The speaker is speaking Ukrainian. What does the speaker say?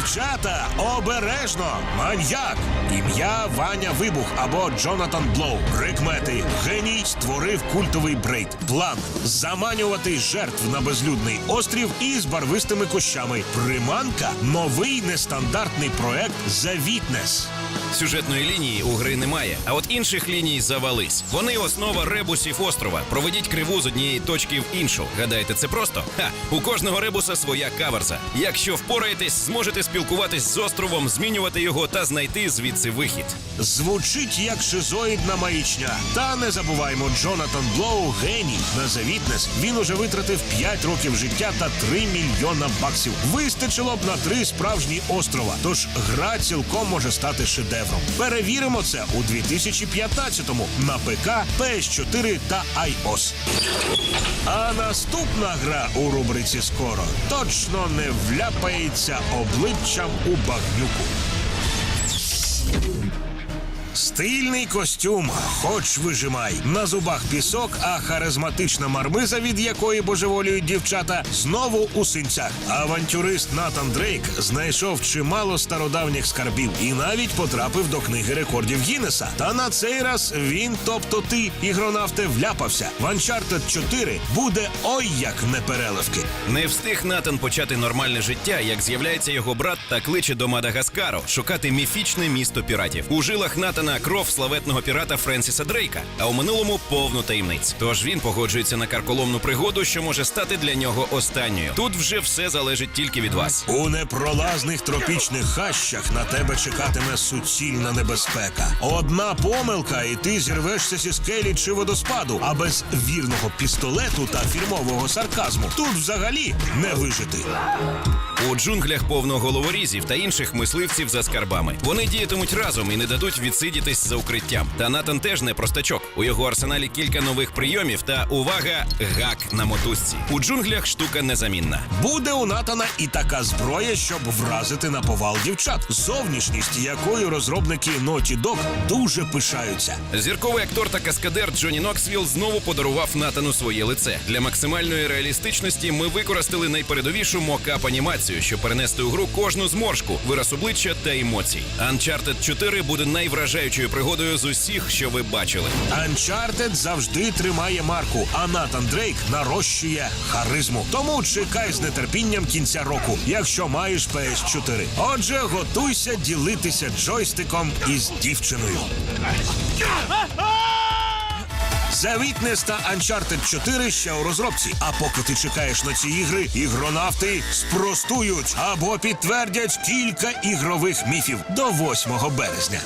Дівчата, обережно! Маньяк! Ім'я Ваня Вибух або Джонатан Блоу. Прикмети. Геній створив культовий брейд. План заманювати жертв на безлюдний острів із барвистими кущами. Приманка новий нестандартний проект Завітнес. Сюжетної лінії у гри немає, а от інших ліній завались. Вони основа ребусів острова. Проведіть криву з однієї точки в іншу. Гадаєте, це просто? Ха! У кожного ребуса своя каверза. Якщо впораєтесь, зможете спілкуватись з островом, змінювати його та знайти звідси вихід. Звучить як шизоїдна маячня. Та не забуваймо, Джонатан Блоу геній на завітнес. Він уже витратив 5 років життя та 3 мільйона баксів. Вистачило б на три справжні острова. Тож гра цілком може стати шедевром. Перевіримо це у 2015-му на ПК, PS4 та iOS. А наступна гра у рубриці скоро точно не вляпається Cham o Стильний костюм, хоч вижимай. На зубах пісок, а харизматична мармиза, від якої божеволюють дівчата, знову у синцях. Авантюрист Натан Дрейк знайшов чимало стародавніх скарбів і навіть потрапив до книги рекордів Гіннеса. Та на цей раз він, тобто ти, ігронавте, вляпався. В Uncharted 4 буде ой як непереливки. Не встиг Натан почати нормальне життя, як з'являється його брат та кличе до Мадагаскару шукати міфічне місто піратів. У жилах Натана кров славетного пірата Френсіса Дрейка, а у минулому повно таємниць. Тож він погоджується на карколомну пригоду, що може стати для нього останньою. Тут вже все залежить тільки від вас. У непролазних тропічних хащах на тебе чекатиме суцільна небезпека. Одна помилка, і ти зірвешся зі скелі чи водоспаду, а без вірного пістолету та фірмового сарказму тут взагалі не вижити. У джунглях повно головорізів та інших мисливців за скарбами. Вони діятимуть разом і не дадуть відсидітись за укриттям. Та Натан теж не простачок. У його арсеналі кілька нових прийомів та увага, гак на мотузці. У джунглях штука незамінна. Буде у Натана і така зброя, щоб вразити на повал дівчат, зовнішність якої розробники Naughty Dog дуже пишаються. Зірковий актор та каскадер Джонні Ноксвіл знову подарував Натану своє лице. Для максимальної реалістичності ми використали найпередовішу мокап анімацію, щоб перенести у гру кожну зморшку, вираз обличчя та емоцій. Uncharted 4 буде найвражаючою пригодою з усіх, що ви бачили. Uncharted завжди тримає марку, а Натан Дрейк нарощує харизму. Тому чекай з нетерпінням кінця року, якщо маєш PS4. Отже, готуйся ділитися джойстиком із дівчиною. The Witness та Uncharted 4 ще у розробці. А поки ти чекаєш на ці ігри, ігронавти спростують або підтвердять кілька ігрових міфів до 8 березня.